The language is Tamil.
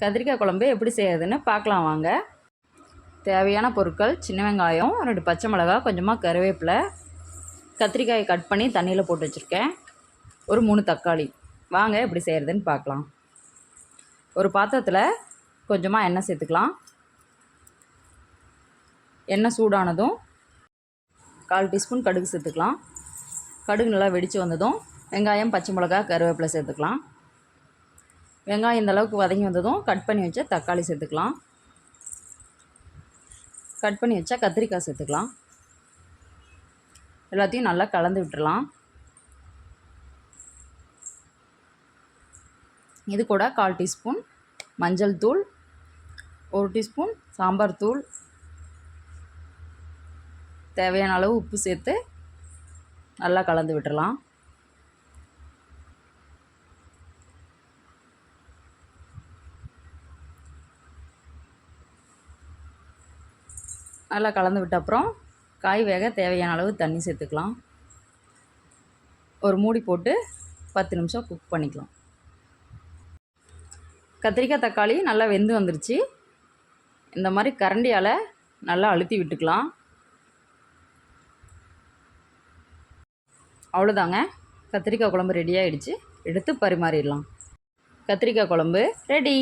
கத்திரிக்காய் குழம்பு எப்படி செய்யறதுன்னு பார்க்கலாம் வாங்க. தேவையான பொருட்கள் சின்ன வெங்காயம் ரெண்டு பச்சை மிளகா கொஞ்சமாக கருவேப்பிலை கத்திரிக்காயை கட் பண்ணி தண்ணியில் போட்டு வச்சுருக்கேன். ஒரு மூணு தக்காளி. வாங்க எப்படி செய்கிறதுன்னு பார்க்கலாம். ஒரு பாத்திரத்தில் கொஞ்சமாக எண்ணெய் சேர்த்துக்கலாம். எண்ணெய் சூடானதும் கால் டீஸ்பூன் கடுகு சேர்த்துக்கலாம். கடுகு நல்லா வெடித்து வந்ததும் வெங்காயம் பச்சை மிளகா கருவேப்பிலை சேர்த்துக்கலாம். வெங்காயம் இந்தளவுக்கு வதங்கி வந்ததும் கட் பண்ணி வச்ச தக்காளி சேர்த்துக்கலாம். கட் பண்ணி வச்சா கத்திரிக்காய் சேர்த்துக்கலாம். எல்லாத்தையும் நல்லா கலந்து விட்டுடலாம் இது கூட கால் டீஸ்பூன் மஞ்சள் தூள் ஒரு டீஸ்பூன் சாம்பார் தூள் தேவையான அளவு உப்பு சேர்த்து நல்லா கலந்து விட்டுடலாம் நல்லா கலந்து விட்ட அப்புறம் காய் வேக தேவையான அளவு தண்ணி சேர்த்துக்கலாம். ஒரு மூடி போட்டு பத்து நிமிஷம் குக் பண்ணிக்கலாம். கத்திரிக்காய் தக்காளி நல்லா வெந்து வந்துருச்சு. இந்த மாதிரி கரண்டியால் நல்லா அழுத்தி விட்டுக்கலாம். அவ்வளோதாங்க கத்திரிக்காய் குழம்பு ரெடி ஆகிடுச்சு எடுத்து பரிமாறிடலாம். கத்திரிக்காய் குழம்பு ரெடி